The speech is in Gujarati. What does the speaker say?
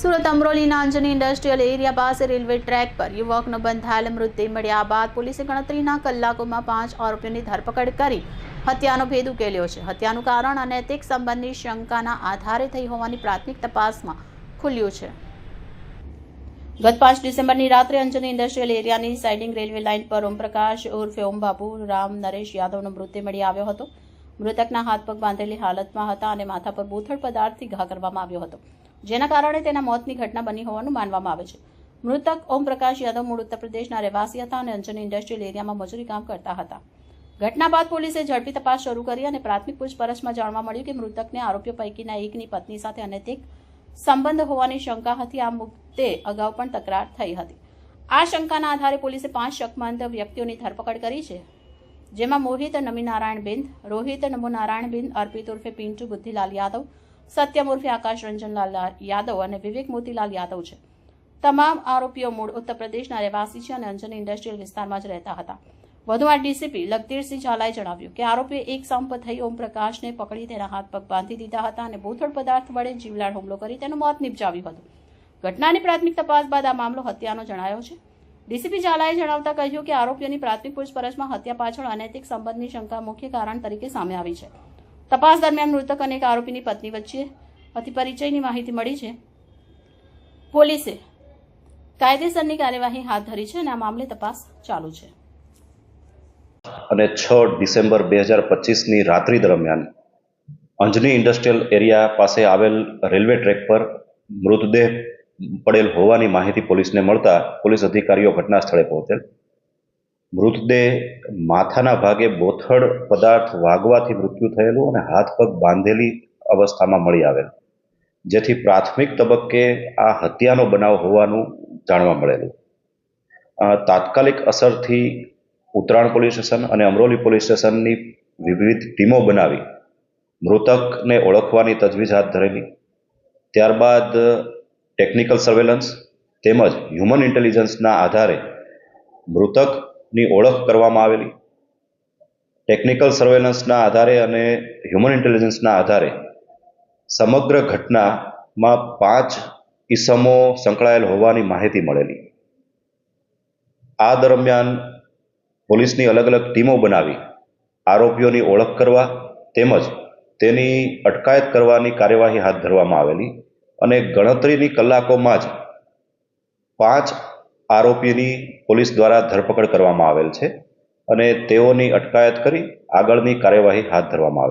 સુરત અમરોલીના અંજની ઇન્ડસ્ટ્રીયલ એરિયા પાસે રેલવે ટ્રેક પર યુવકનો બંધાયેલ મૃતદેહ મળ્યા બાદ પોલીસે ગણતરીના કલાકોમાં પાંચ આરોપીઓની ધરપકડ કરી હત્યાનો ભેદ ઉકેલ્યો છે. હત્યાનું કારણ અનૈતિક સંબંધની શંકાના આધારે થઈ હોવાની પ્રાથમિક તપાસમાં ખુલ્યું છે. ગત પાંચ ડિસેમ્બરની રાત્રે અંજની ઇન્ડસ્ટ્રીયલ એરિયાની સાઇડિંગ રેલવે લાઇન પર ઓમપ્રકાશ ઉર્ફે ઓમ રામ નરેશ યાદવનો મૃતદેહ મળી આવ્યો હતો. મૃતકના હાથ પગ બાંધેલી હાલતમાં હતા અને માથા પર બોથડ પદાર્થથી ઘા કરવામાં આવ્યો હતો, જેના કારણે તેના મોતની ઘટના બની હોવાનું માનવામાં આવે છે. મૃતક ઓમ પ્રકાશ યાદવ મૂળ ઉત્તર પ્રદેશના રહેવાસી હતા અને અંજની ઇન્ડસ્ટ્રીયલ એરિયામાં મજૂરી કામ કરતા હતા. ઘટના બાદ પોલીસે ઝડપી તપાસ શરૂ કરી અને પ્રાથમિક પૂછપરછમાં જાણવા મળ્યું કે મૃતકને આરોપીઓ પૈકીના એકની પત્ની સાથે અનૈતિક સંબંધ હોવાની શંકા હતી. આ મુદ્દે અગાઉ પણ તકરાર થઈ હતી. આ શંકાના આધારે પોલીસે પાંચ શકમંદ વ્યક્તિઓની ધરપકડ કરી છે. જેમાં મોહિત નમીનારાયણ બિંદ, રોહિત નમોનારાયણ બિંદ, અર્પિત ઉર્ફે પિન્ટુ બુદ્ધિલાલ યાદવ સત્યમ ઉર્ફે આકાશ રંજનલાલ યાદવ અને વિવેક મોતીલાલ યાદવ છે. તમામ આરોપીઓ મૂળ ઉત્તર પ્રદેશના રહેવાસી છે અને અંજની ઇન્ડસ્ટ્રીયલ વિસ્તારમાં જ રહેતા હતા. વધુમાં ડીસીપી લગતીરસિંહ ઝાલાએ જણાવ્યું કે આરોપીએ એક સંપ થઈ ઓમપ્રકાશને પકડી તેના હાથ પગ બાંધી દીધા હતા અને બોથડ પદાર્થ વડે જીવલાણ હુમલો કરી તેનું મોત નિપજાવ્યું હતું. ઘટનાની પ્રાથમિક તપાસ બાદ આ મામલો હત્યાનો જણાયો છે. ડીસીપી ઝાલાએ જણાવતા કહ્યું કે આરોપીઓની પ્રાથમિક પૂછપરછમાં હત્યા પાછળ અનૈતિક સંબંધની શંકા મુખ્ય કારણ તરીકે સામે આવી છે. તપાસ દરમિયાન મૃતક અને એક આરોપીની પત્ની વચ્ચે અતિ પરિચયની માહિતી મળી છે. પોલીસે કાયદેસરની કાર્યવાહી હાથ ધરી છે અને આ મામલે તપાસ ચાલુ છે. અને છ ડિસેમ્બર બે હજાર પચીસની રાત્રિ દરમિયાન અંજની ઇન્ડસ્ટ્રીયલ એરિયા પાસે આવેલ રેલવે ટ્રેક પર મૃતદેહ પડેલ હોવાની માહિતી પોલીસને મળતા પોલીસ અધિકારીઓ ઘટના સ્થળે પહોંચેલ. મૃતદેહ માથાના ભાગે બોથડ પદાર્થ વાગવાથી મૃત્યુ થયેલું અને હાથ પગ બાંધેલી અવસ્થામાં મળી આવેલ. જેથી પ્રાથમિક તબક્કે આ હત્યાનો બનાવ હોવાનું જાણવા મળેલું. તાત્કાલિક અસરથી ઉત્તરાયણ પોલીસ સ્ટેશન અને અમરોલી પોલીસ સ્ટેશનની વિવિધ ટીમો બનાવી મૃતકને ઓળખવાની તજવીજ હાથ ધરેલી. ત્યારબાદ ટેકનિકલ સર્વેલન્સ તેમજ હ્યુમન ઇન્ટેલિજન્સના આધારે મૃતકની ઓળખ કરવામાં આવેલી. ટેકનિકલ સર્વેલન્સના આધારે અને હ્યુમન ઇન્ટેલિજન્સના આધારે સમગ્ર ઘટનામાં પાંચ ઈસમો સંકળાયેલ હોવાની માહિતી મળેલી. આ દરમિયાન પોલીસની અલગ અલગ ટીમો બનાવી આરોપીઓની ઓળખ કરવા તેમજ તેની અટકાયત કરવાની કાર્યવાહી હાથ ધરવામાં આવેલી. અને ગણતરીની કલાકોમાં જ પાંચ આરોપીની પોલીસ દ્વારા ધરપકડ કરવામાં આવેલ છે અને તેઓની અટકાયત કરી આગળની કાર્યવાહી હાથ ધરવામાં આવેલ